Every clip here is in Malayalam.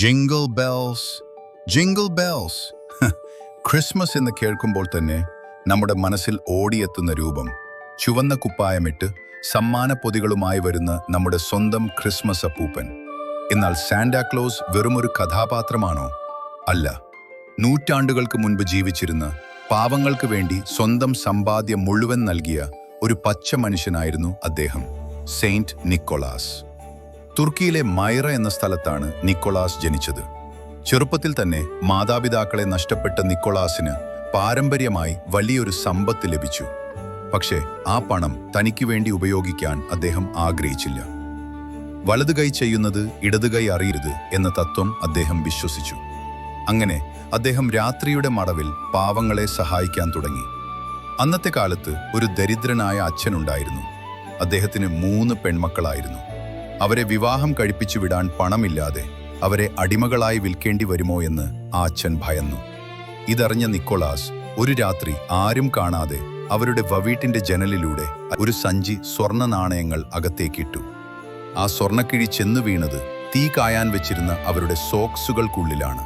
Jingle bells jingle bells Christmas എന്ന് കേൾക്കുമ്പോൾ തന്നെ നമ്മുടെ മനസ്സിൽ ഓടിയെത്തുന്ന രൂപം. ചുവന്ന കുപ്പായമിട്ട് സമ്മാന പൊതികളുമായി വരുന്ന നമ്മുടെ സ്വന്തം ക്രിസ്മസ് അപ്പൂപ്പൻ. എന്നാൽ സാന്റാക്ലോസ് വെറുമൊരു കഥാപാത്രമാണോ? അല്ല. നൂറ്റാണ്ടുകൾക്ക് മുൻപ് ജീവിച്ചിരുന്ന പാവങ്ങൾക്ക് വേണ്ടി സ്വന്തം സമ്പാദ്യം മുഴുവൻ നൽകിയ ഒരു പച്ച മനുഷ്യനായിരുന്നു അദ്ദേഹം. സെയിന്റ് നിക്കോളാസ് തുർക്കിയിലെ മൈറ എന്ന സ്ഥലത്താണ് നിക്കോളാസ് ജനിച്ചത്. ചെറുപ്പത്തിൽ തന്നെ മാതാപിതാക്കളെ നഷ്ടപ്പെട്ട നിക്കോളാസിന് പാരമ്പര്യമായി വലിയൊരു സമ്പത്ത് ലഭിച്ചു. പക്ഷേ ആ പണം തനിക്ക് വേണ്ടി ഉപയോഗിക്കാൻ അദ്ദേഹം ആഗ്രഹിച്ചില്ല. വലതു കൈ ചെയ്യുന്നത് ഇടതു കൈ അറിയരുത് എന്ന തത്വം അദ്ദേഹം വിശ്വസിച്ചു. അങ്ങനെ അദ്ദേഹം രാത്രിയുടെ മടവിൽ പാവങ്ങളെ സഹായിക്കാൻ തുടങ്ങി. അന്നത്തെ കാലത്ത് ഒരു ദരിദ്രനായ അച്ഛനുണ്ടായിരുന്നു. അദ്ദേഹത്തിന് മൂന്ന് പെൺമക്കളായിരുന്നു. അവരെ വിവാഹം കഴിപ്പിച്ചു വിടാൻ പണമില്ലാതെ അവരെ അടിമകളായി വിൽക്കേണ്ടി വരുമോ എന്ന് ആ അച്ഛൻ ഭയന്നു. ഇതറിഞ്ഞ നിക്കോളാസ് ഒരു രാത്രി ആരും കാണാതെ അവരുടെ വവീട്ടിന്റെ ജനലിലൂടെ ഒരു സഞ്ചി സ്വർണ നാണയങ്ങൾ അകത്തേക്കിട്ടു. ആ സ്വർണക്കിഴി ചെന്നു വീണത് തീ കായാൻ വെച്ചിരുന്ന അവരുടെ സോക്സുകൾക്കുള്ളിലാണ്.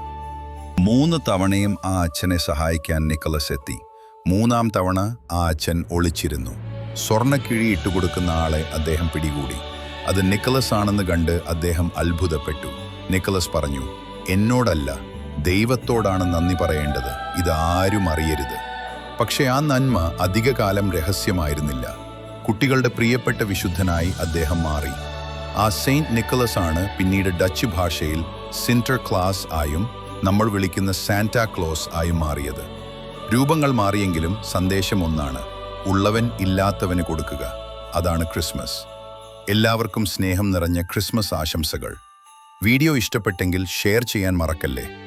മൂന്ന് തവണയും ആ അച്ഛനെ സഹായിക്കാൻ നിക്കലസ് എത്തി. മൂന്നാം തവണ ആ അച്ഛൻ ഒളിച്ചിരുന്നു. സ്വർണക്കിഴി ഇട്ടുകൊടുക്കുന്ന ആളെ അദ്ദേഹം പിടികൂടി. അത് നിക്കലസ് ആണെന്ന് കണ്ട് അദ്ദേഹം അത്ഭുതപ്പെട്ടു. നിക്കലസ് പറഞ്ഞു എന്നോടല്ല ദൈവത്തോടാണ് നന്ദി പറയേണ്ടത്. ഇത് ആരും അറിയരുത്. പക്ഷേ ആ നന്മ അധികകാലം രഹസ്യമായിരുന്നില്ല. കുട്ടികളുടെ പ്രിയപ്പെട്ട വിശുദ്ധനായി അദ്ദേഹം മാറി. ആ സെയിന്റ് നിക്കലസ് ആണ് പിന്നീട് ഡച്ച് ഭാഷയിൽ സിന്റർ ക്ലാസ് ആയും നമ്മൾ വിളിക്കുന്ന സാന്റാ ക്ലോസ് ആയും മാറിയത്. രൂപങ്ങൾ മാറിയെങ്കിലും സന്ദേശം ഒന്നാണ്. ഉള്ളവൻ ഇല്ലാത്തവന് കൊടുക്കുക. അതാണ് ക്രിസ്മസ്. എല്ലാവർക്കും സ്നേഹം നിറഞ്ഞ ക്രിസ്മസ് ആശംസകൾ. വീഡിയോ ഇഷ്ടപ്പെട്ടെങ്കിൽ ഷെയർ ചെയ്യാൻ മറക്കല്ലേ?